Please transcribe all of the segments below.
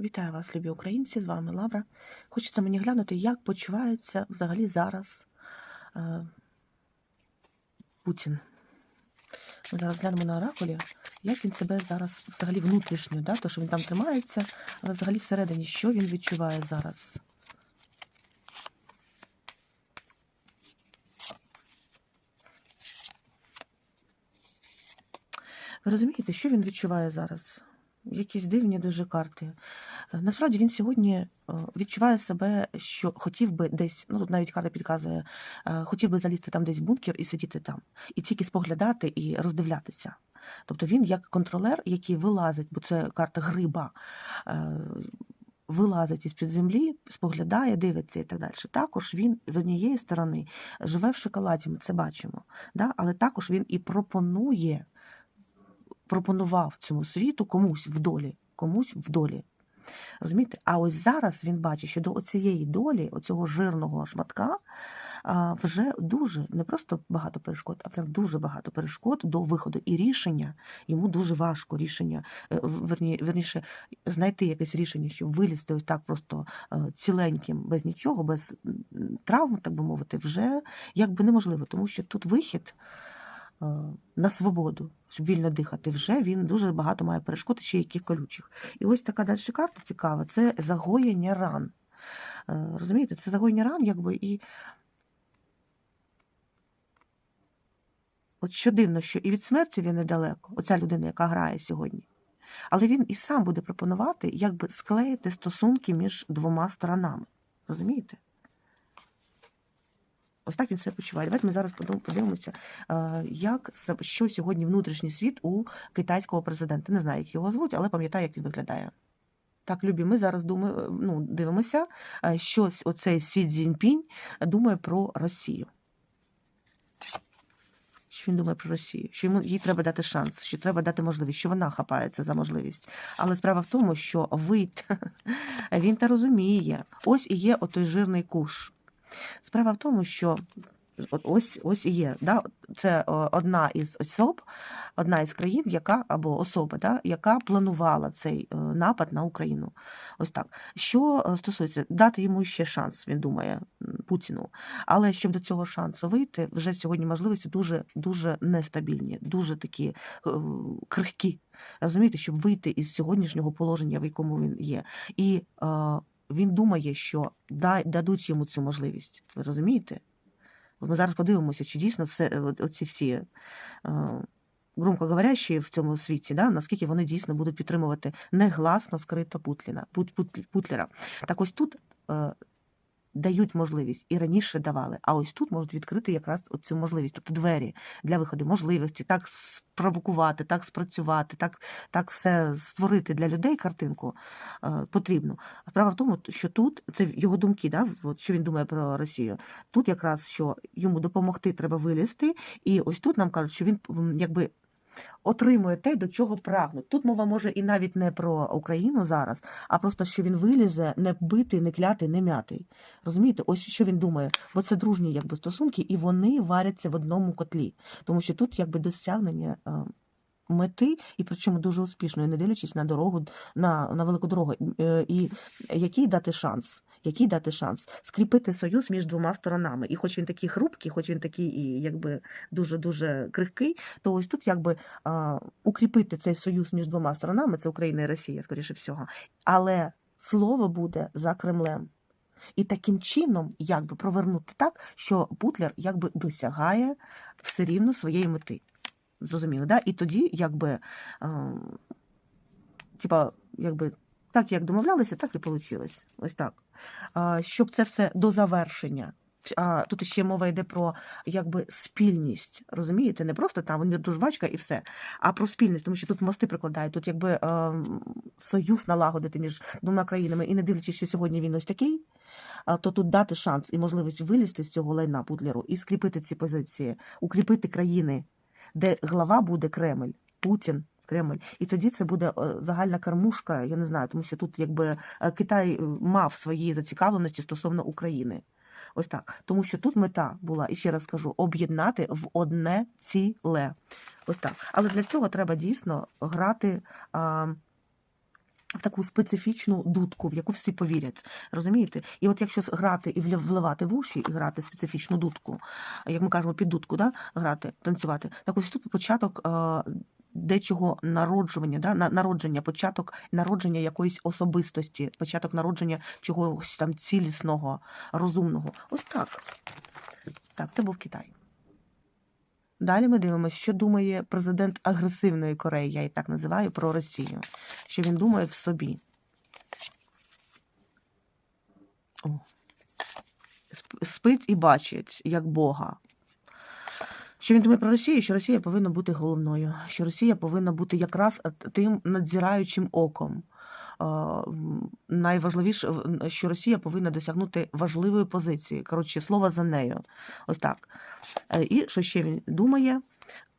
Вітаю вас, любі українці! З вами Лавра. Хочеться мені глянути, як почувається взагалі зараз е, Путін. Ми зараз глянемо на оракулі, як він себе зараз взагалі внутрішньо, да? то що він там тримається, але взагалі всередині, що він відчуває зараз. Ви розумієте, що він відчуває зараз? Якісь дивні дуже карти. Е, Насправді він сьогодні е, відчуває себе, що хотів би десь, ну тут навіть карта підказує, е, хотів би залізти там десь в бункер і сидіти там, і тільки споглядати і роздивлятися. Тобто він як контролер, який вилазить, бо це карта гриба, вилазить із-під землі, споглядає, дивиться і так далі. Також він з однієї сторони живе в шоколаді, ми це бачимо, да? але також він і пропонує, пропонував цьому світу комусь в долі, комусь в долі. Розумієте? А ось зараз він бачить, що до оцієї долі, оцього жирного шматка, вже дуже не просто багато перешкод, а прям дуже багато перешкод до виходу. І рішення йому дуже важко рішення, е, верні, верніше, знайти якесь рішення, щоб вилізти ось так просто е, ціленьким, без нічого, без травм, так би мовити, вже якби неможливо, тому що тут вихід на свободу, щоб вільно дихати, вже він дуже багато має перешкод, ще яких колючих. І ось така далі карта цікава це загоєння ран. Е, Розумієте, це загоєння ран, якби і. От що дивно, що і від смерті він недалеко, оця людина, яка грає сьогодні. Але він і сам буде пропонувати, якби склеїти стосунки між двома сторонами. Розумієте? Ось так він себе почуває. Давайте ми зараз подивимося, е, як що сьогодні внутрішній світ у китайського президента. Не знаю, як його звуть, але пам'ятаю, як він виглядає. Так, любі, ми зараз думаємо, ну, дивимося, е, що оцей Сі Цзіньпінь думає про Росію. Що він думає про Росію, що йому їй треба дати шанс, що треба дати можливість, що вона хапається за можливість. Але справа в тому, що вид він та розуміє, ось і є отой жирний куш. Справа в тому, що ось ось є. Да? Це одна із особ, одна із країн, яка або особа, да, яка планувала цей е, напад на Україну. Ось так. Що е, стосується дати йому ще шанс, він думає Путіну. Але щоб до цього шансу вийти, вже сьогодні можливості дуже дуже нестабільні, дуже такі е, крихкі. Розумієте, щоб вийти із сьогоднішнього положення, в якому він є. І е, він думає, що дадуть йому цю можливість. Ви розумієте? От ми зараз подивимося, чи дійсно все е, оці всі громко громкоговорящі в цьому світі, да, наскільки вони дійсно будуть підтримувати негласно скрито Путліна, Пут, Пут, Путлера. Так ось тут е, дають можливість і раніше давали, а ось тут можуть відкрити якраз цю можливість, тобто двері для виходу, можливості так спровокувати, так спрацювати, так, так все створити для людей картинку е, потрібно. Справа в тому, що тут це його думки, да, от, що він думає про Росію. Тут якраз що йому допомогти треба вилізти, і ось тут нам кажуть, що він якби. Отримує те, до чого прагнуть. Тут мова може і навіть не про Україну зараз, а просто що він вилізе не битий, не клятий, не м'ятий. Розумієте, ось що він думає, бо це дружні якби стосунки, і вони варяться в одному котлі, тому що тут якби досягнення е, мети, і причому дуже успішної, не дивлячись на дорогу, на, на велику дорогу. Е, І який дати шанс? Який дати шанс скріпити союз між двома сторонами? І хоч він такий хрупкий, хоч він такий і якби дуже дуже крихкий, то ось тут якби а, укріпити цей союз між двома сторонами, це Україна і Росія, скоріше всього. Але слово буде за Кремлем. І таким чином, якби провернути так, що Путлер якби досягає все рівно своєї мети. Зрозуміло, да? І тоді, якби, е, типа, якби так, як домовлялися, так і вийшло. Ось так. Щоб це все до завершення. Тут ще мова йде про якби спільність, розумієте? Не просто там дружбачка і все, а про спільність, тому що тут мости прикладають, тут якби е, союз налагодити між двома країнами, і не дивлячись, що сьогодні він ось такий, то тут дати шанс і можливість вилізти з цього лайна Путлеру і скріпити ці позиції, укріпити країни, де глава буде Кремль, Путін. Кремль, і тоді це буде е, загальна кормушка. Я не знаю, тому що тут якби е, Китай е, мав свої зацікавленості стосовно України. Ось так. Тому що тут мета була, і ще раз скажу, об'єднати в одне ціле. Ось так. Але для цього треба дійсно грати а, в таку специфічну дудку, в яку всі повірять. Розумієте? І от якщо грати і вливати в уші, і грати специфічну дудку, як ми кажемо, під дудку, да? грати, танцювати, так ось тут початок. е, Дечого народжування, да? народження, початок народження якоїсь особистості, початок народження чогось там цілісного, розумного. Ось так. Так, це був Китай. Далі ми дивимося, що думає президент агресивної Кореї, я її так називаю, про Росію. Що він думає в собі. О. Спить і бачить, як Бога. Що він думає про Росію? Що Росія повинна бути головною, що Росія повинна бути якраз тим надзираючим оком. Е, Найважливіше, що Росія повинна досягнути важливої позиції. Коротше, слово за нею. Ось так. Е, І що ще він думає?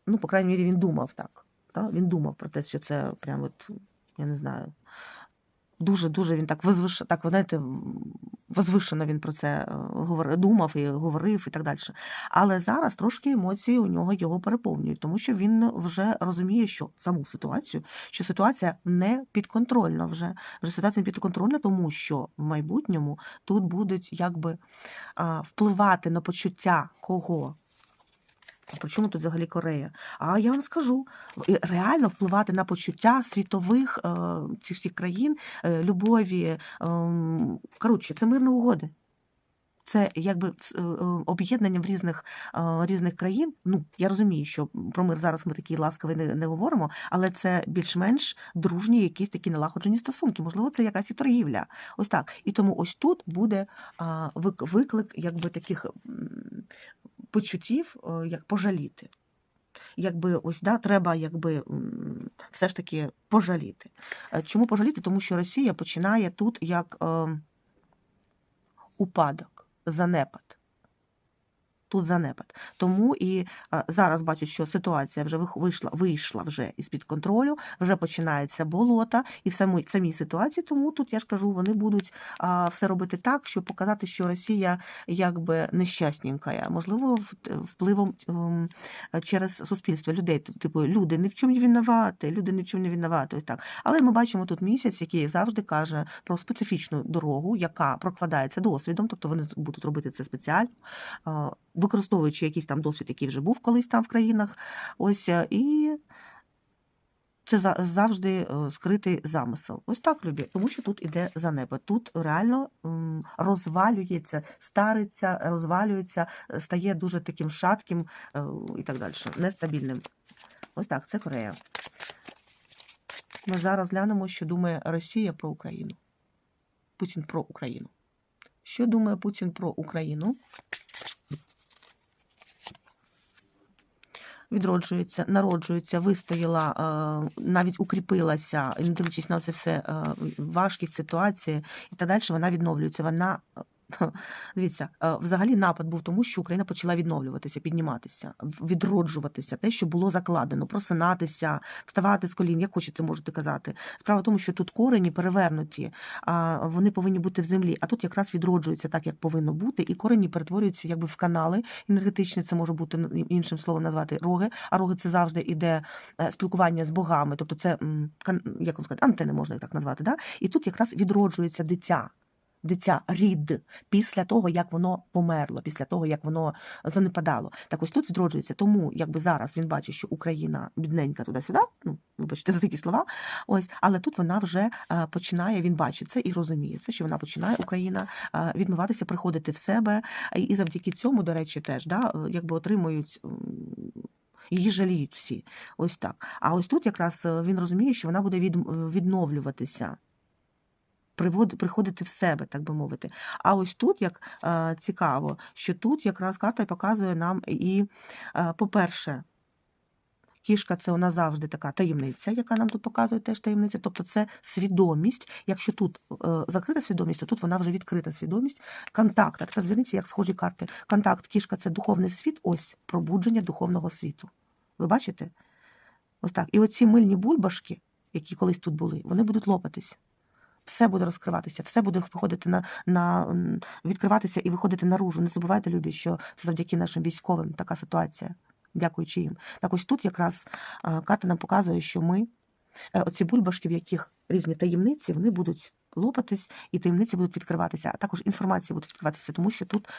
Ну, по крайній мірі, він думав так. Він думав про те, що це прям от, я не знаю. Дуже-дуже він так возвиш... так, знаєте, возвишено він про це е, говорив, думав і говорив і так далі. Але зараз трошки емоції у нього його переповнюють, тому що він вже розуміє, що саму ситуацію, що ситуація не підконтрольна вже. Вже ситуація не підконтрольна, тому що в майбутньому тут будуть якби впливати на почуття кого. При чому тут взагалі Корея? А я вам скажу, реально впливати на почуття світових е, цих всіх країн, е, любові. Е, коротше, це мирні угоди. Це якби об'єднання в різних, різних країн. Ну, я розумію, що про мир зараз ми такі ласкаві не, не говоримо, але це більш-менш дружні якісь такі налагоджені стосунки. Можливо, це якась і торгівля. Ось так. І тому ось тут буде виклик якби таких почуттів, е, як пожаліти. Якби ось да, треба якби все ж таки пожаліти. Е, Чому пожаліти? Тому що Росія починає тут як е, упадок, занепад. Тут занепад. Тому і зараз бачать, що ситуація вже вийшла, вийшла вже із-під контролю, вже починається болота, і в самій, в самій ситуації, тому тут я ж кажу, вони будуть все робити так, щоб показати, що Росія якби нещасненька. Можливо, впливом ем, через суспільство людей. Типу, люди ні в чому не винуваті, люди ні в чому не винуваті. Ось так. Але ми бачимо тут місяць, який завжди каже про специфічну дорогу, яка прокладається досвідом, тобто вони будуть робити це спеціально, використовуючи якийсь там досвід, який вже був колись там в країнах. Ось е, і. Це завжди е, скритий замисел. Ось так, любі, тому що тут іде занепад. Тут реально розвалюється, стариться, розвалюється, стає дуже таким шатким е, і так далі, нестабільним. Ось так, це Корея. Ми зараз глянемо, що думає Росія про Україну. Путін про Україну. Що думає Путін про Україну? Відроджується, народжується, вистояла, е, навіть укріпилася, не дивлячись на це все е, важкість ситуації і так далі, вона відновлюється. Вона дивіться, е, взагалі напад був тому, що Україна почала відновлюватися, підніматися, відроджуватися, те, що було закладено, просинатися, вставати з колін, як хочете, можете казати. Справа в тому, що тут корені перевернуті, вони повинні бути в землі, а тут якраз відроджується так, як повинно бути, і корені перетворюються якби в канали енергетичні. Це може бути іншим словом назвати роги. А роги це завжди іде е, спілкування з богами, тобто це як вам сказати, антени можна так назвати. Да? І тут якраз відроджується дитя. Дитя рід після того, як воно померло, після того, як воно занепадало. Так ось тут відроджується. Тому, якби зараз він бачить, що Україна бідненька туди-сюди, ну вибачте за такі слова. Ось, але тут вона вже е, починає, він бачить це і розуміє це, що вона починає Україна е, відмиватися, приходити в себе, і завдяки цьому, до речі, теж да, е, якби отримують. Її жаліють всі. Ось так. А ось тут якраз він розуміє, що вона буде від, відновлюватися, приходити в себе, так би мовити. А ось тут як е, цікаво, що тут якраз карта показує нам і, е, по-перше, Кішка це нас завжди така таємниця, яка нам тут показує теж таємниця. Тобто це свідомість. Якщо тут е, закрита свідомість, то тут вона вже відкрита свідомість. Контакт. Тепер зверніться, як схожі карти. Контакт, кішка це духовний світ, ось пробудження духовного світу. Ви бачите? Ось так. І оці мильні бульбашки, які колись тут були, вони будуть лопатись. Все буде розкриватися, все буде виходити на, на відкриватися і виходити наружу. Не забувайте, любі, що це завдяки нашим військовим така ситуація, дякуючи їм. Так ось тут якраз карта нам показує, що ми е, оці бульбашки, в яких різні таємниці, вони будуть лопатись, і таємниці будуть відкриватися, а також інформація буде відкриватися, тому що тут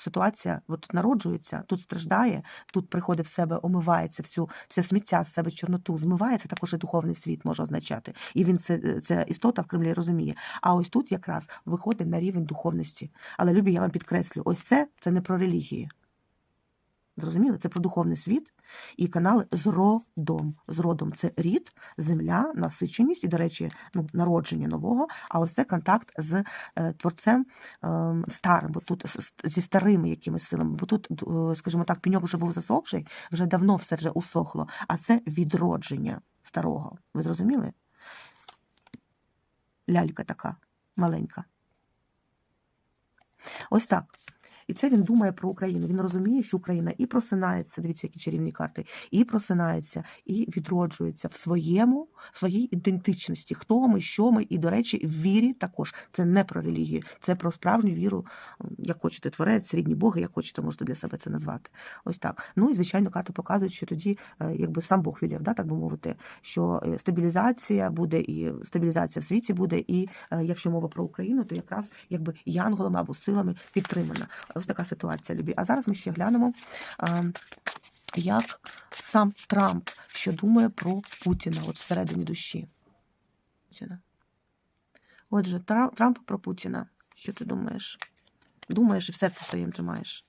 ситуація от тут народжується, тут страждає, тут приходить в себе, омивається всю все сміття з себе чорноту, змивається також і духовний світ може означати. І він це, це істота в Кремлі розуміє. А ось тут якраз виходить на рівень духовності. Але любі, я вам підкреслю, ось це це не про релігію. Зрозуміли? Це про духовний світ і канали з родом. З родом це рід, земля, насиченість і, до речі, ну, народження нового. А ось це контакт з е, творцем е, старим, бо тут зі старими якимись силами. Бо тут, е, скажімо так, пеньок вже був засохший, вже давно все вже усохло, а це відродження старого. Ви зрозуміли? Лялька така маленька. Ось так. І це він думає про Україну. Він розуміє, що Україна і просинається, дивіться, які чарівні карти, і просинається, і відроджується в своєму, в своїй ідентичності. Хто ми, що ми, і, до речі, в вірі також. Це не про релігію, це про справжню віру, як хочете, творець, рідні Боги, як хочете, можете для себе це назвати. Ось так. Ну і звичайно, карти показують, що тоді, е, якби сам Бог вілів, да, так би мовити, що е, стабілізація буде, і стабілізація в світі буде, і е, якщо мова про Україну, то якраз якби янголами або силами підтримана. Ось така ситуація, любі. А зараз ми ще глянемо, як сам Трамп що думає про Путіна от всередині душі. Отже, Трамп про Путіна. Що ти думаєш? Думаєш і в серці своїм тримаєш.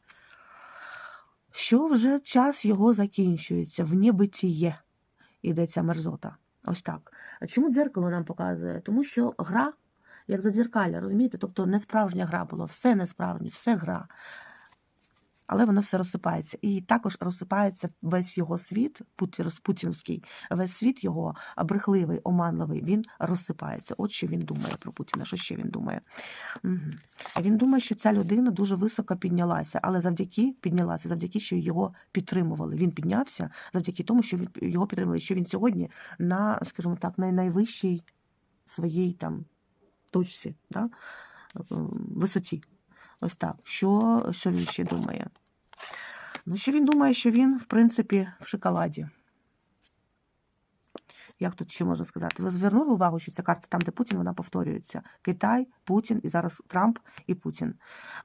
Що вже час його закінчується, в небитіє йдеться мерзота. Ось так. Чому дзеркало нам показує? Тому що гра, як задзеркалля, розумієте? Тобто не справжня гра була, все не справжнє, все гра. Але воно все розсипається. І також розсипається весь його світ, путінський, весь світ його брехливий, оманливий, він розсипається. От що він думає про Путіна. Що ще він думає? Угу. Він думає, що ця людина дуже високо піднялася, але завдяки піднялася, завдяки, що його підтримували. Він піднявся завдяки тому, що його підтримували, що він сьогодні на, скажімо так, на найвищій своїй там точці, да? висоті. Ось так. Що, що він ще думає? Ну, що він думає, що він, в принципі, в шоколаді. Як тут ще можна сказати? Ви звернули увагу, що ця карта там, де Путін, вона повторюється. Китай, Путін і зараз Трамп і Путін.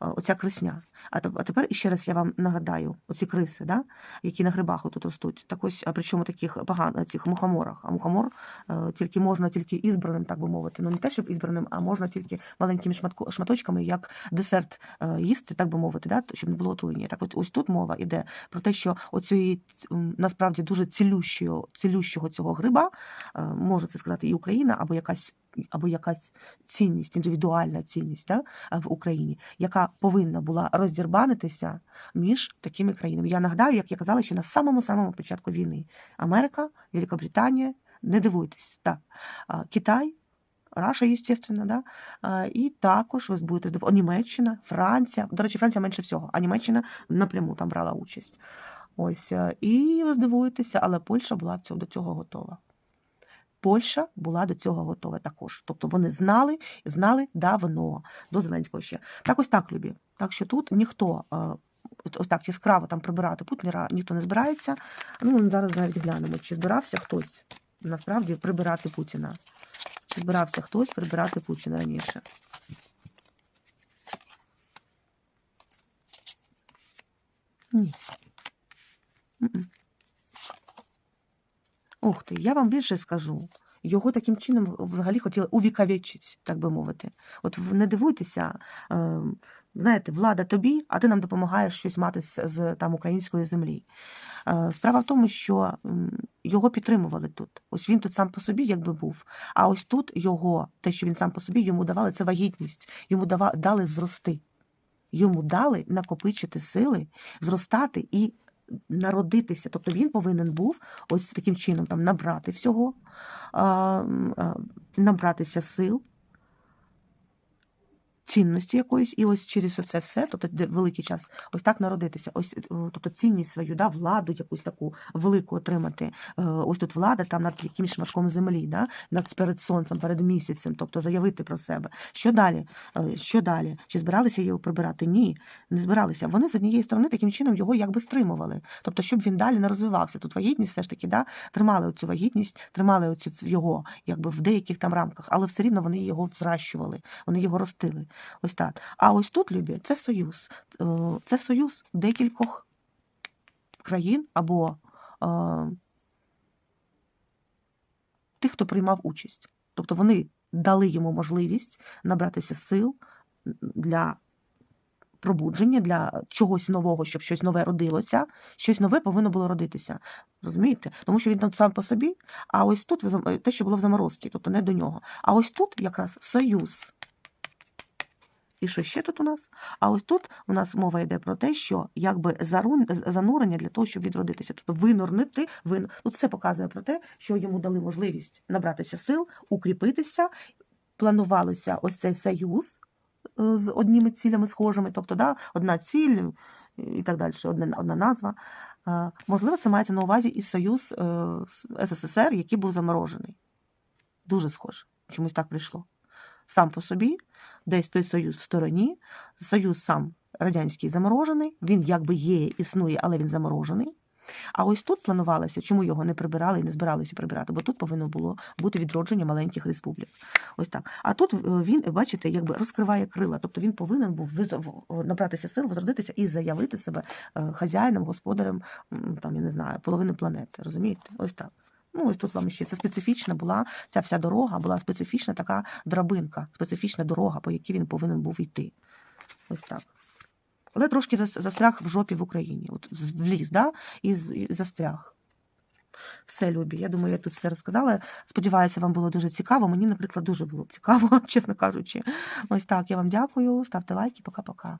Е, Оця крисня. А теп- а тепер ще раз я вам нагадаю: оці криси, да? які на грибах тут ростуть. Так ось, а причому таких поган... цих мухоморах. А мухомор е, тільки можна тільки ізбраним, так би мовити. Ну не те, щоб ізбраним, а можна тільки маленькими шматочками, як десерт е, їсти, так би мовити, да? щоб не було отруєння. Так от ось тут мова йде про те, що оцієї насправді дуже цілющого, цілющого цього гриба, е, може це сказати і Україна, або якась. Або якась цінність, індивідуальна цінність да, в Україні, яка повинна була роздірбанитися між такими країнами. Я нагадаю, як я казала, що на самому самому початку війни Америка, Великобританія, не дивуйтесь, так, а, Китай. Раша, естественно, да? І також ви будете здивовані Німеччина, Франція. До речі, Франція менше всього, а Німеччина напряму там брала участь. Ось, е, і ви здивуєтеся, але Польща була до цього готова. Польща була до цього готова також. Тобто вони знали, і знали давно, до Зеленського ще. Так ось так, Любі. Так що тут ніхто е, ось так яскраво там прибирати Путіна ніхто не збирається. Ну, зараз навіть глянемо, чи збирався хтось насправді прибирати Путіна. Чи збирався хтось прибирати Путіна раніше? Ні. Ух ти, я вам більше скажу. Його таким чином взагалі хотіли увіковечити, так би мовити. От не дивуйтеся, е, знаєте, влада тобі, а ти нам допомагаєш щось мати з, там української землі. Е, Справа в тому, що його підтримували тут. Ось він тут сам по собі, якби був. А ось тут його, те, що він сам по собі, йому давали це вагітність, йому дали зрости. Йому дали накопичити сили, зростати і народитися. Тобто він повинен був ось таким чином там набрати всього, набратися сил. Цінності якоїсь, і ось через це все, тобто великий час, ось так народитися. Ось е, тобто цінність свою, да, владу якусь таку велику отримати. Е, Ось тут влада там над якимось шматком землі, да, над перед сонцем, перед місяцем, тобто заявити про себе. Що далі? Е, Що далі? Чи збиралися його прибирати? Ні, не збиралися. Вони з однієї сторони таким чином його якби стримували. Тобто, щоб він далі не розвивався. Тут вагітність все ж таки да, тримали оцю вагітність, тримали оцю його якби в деяких там рамках, але все рівно вони його взращували, вони його ростили. Ось так. А ось тут, Любі, це союз. Е, Це союз декількох країн або е, тих, хто приймав участь. Тобто вони дали йому можливість набратися сил для пробудження, для чогось нового, щоб щось нове родилося, щось нове повинно було родитися. Розумієте? Тому що він там сам по собі, а ось тут те, що було в заморозці, тобто не до нього. А ось тут якраз союз. І що ще тут у нас? А ось тут у нас мова йде про те, що якби занурення для того, щоб відродитися. Тобто винурнити, вин... тут все показує про те, що йому дали можливість набратися сил, укріпитися, планувалося ось цей союз е, з одніми цілями схожими, тобто да, одна ціль і так далі, одна, одна назва. Е, Можливо, це мається на увазі і союз е, СССР, який був заморожений. Дуже схоже. Чомусь так прийшло. Сам по собі, десь той союз в стороні, союз сам радянський заморожений, він якби є, існує, але він заморожений. А ось тут планувалося, чому його не прибирали і не збиралися прибирати, бо тут повинно було бути відродження маленьких республік. Ось так. А тут е, він, бачите, якби розкриває крила, тобто він повинен був виз- в- набратися сил, возродитися і заявити себе е, хазяїном, господарем, там, я не знаю, половини планети. Розумієте? Ось так. Ну, ось тут вам ще це специфічна була ця вся дорога, була специфічна така драбинка, специфічна дорога, по якій він повинен був йти. Ось так. Але трошки застряг в жопі в Україні. От вліз, да? і застряг. Все, любі. Я думаю, я тут все розказала. Сподіваюся, вам було дуже цікаво. Мені, наприклад, дуже було цікаво, чесно кажучи. Ось так. Я вам дякую. Ставте лайки. Пока-пока.